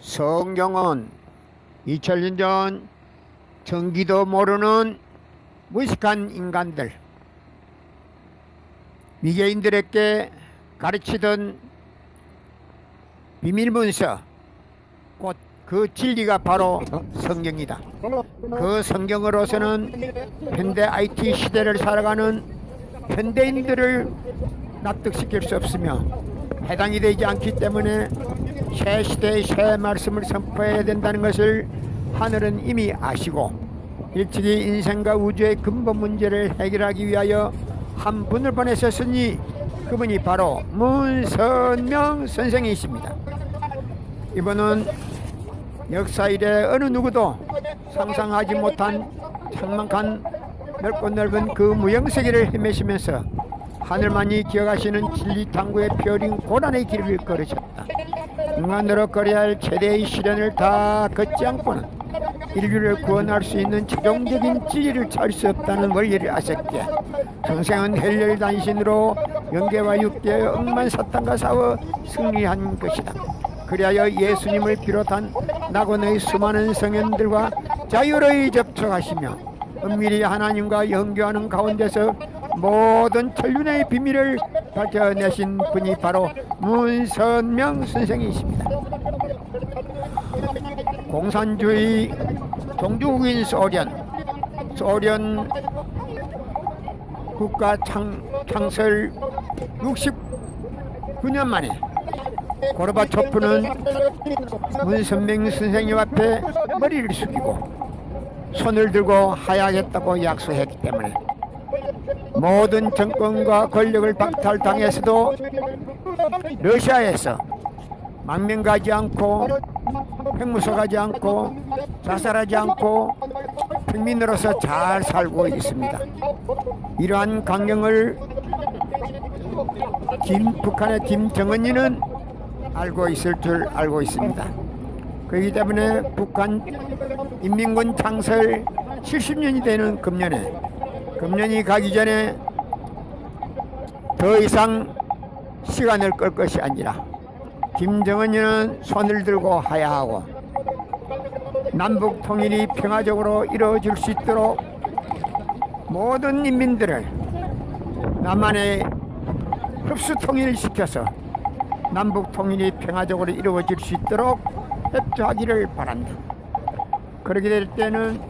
성경은 2000년 전 전기도 모르는 무식한 인간들 미개인들에게 가르치던 비밀문서 곧 그 진리가 바로 성경이다. 그 성경으로서는 현대 IT 시대를 살아가는 현대인들을 납득시킬 수 없으며 해당이 되지 않기 때문에 새 시대의 새 말씀을 선포해야 된다는 것을 하늘은 이미 아시고 일찍이 인생과 우주의 근본 문제를 해결하기 위하여 한 분을 보내셨으니 그분이 바로 문선명 선생이십니다. 이분은 역사 이래 어느 누구도 상상하지 못한 창막한 넓고 넓은 그 무형세계를 헤매시면서 하늘만이 기억하시는 진리 탐구의 펴린 고난의 길을 걸으셨다. 인간으로 걸어야 할 최대의 시련을 다 걷지 않고는 인류를 구원할 수 있는 최종적인 진리를 찾을 수 없다는 원리를 아셨기에 평생은 헬렬 단신으로 영계와 육계의 억만 사탄과 싸워 승리한 것이다. 그리하여 예수님을 비롯한 낙원의 수많은 성현들과 자유로이 접촉하시며 은밀히 하나님과 연교하는 가운데서 모든 천륜의 비밀을 밝혀내신 분이 바로 문선명 선생이십니다. 공산주의 종주국인 소련, 소련 국가 창, 창설 69년 만에 고르바초프는 문선명 선생님 앞에 머리를 숙이고 손을 들고 하야겠다고 약속했기 때문에 모든 정권과 권력을 박탈당해서도 러시아에서 망명 가지 않고 핵무소 가지 않고 자살하지 않고 평민으로서 잘 살고 있습니다. 이러한 강경을 김, 북한의 김정은이는 알고 있을 줄 알고 있습니다. 그렇기 때문에 북한 인민군 창설 70년이 되는 금년에 금년이 가기 전에 더 이상 시간을 끌 것이 아니라 김정은이는 손을 들고 하야하고 남북 통일이 평화적으로 이루어질 수 있도록 모든 인민들을 남한에 흡수 통일시켜서 남북 통일이 평화적으로 이루어질 수 있도록 협조하기를 바란다. 그렇게 될 때는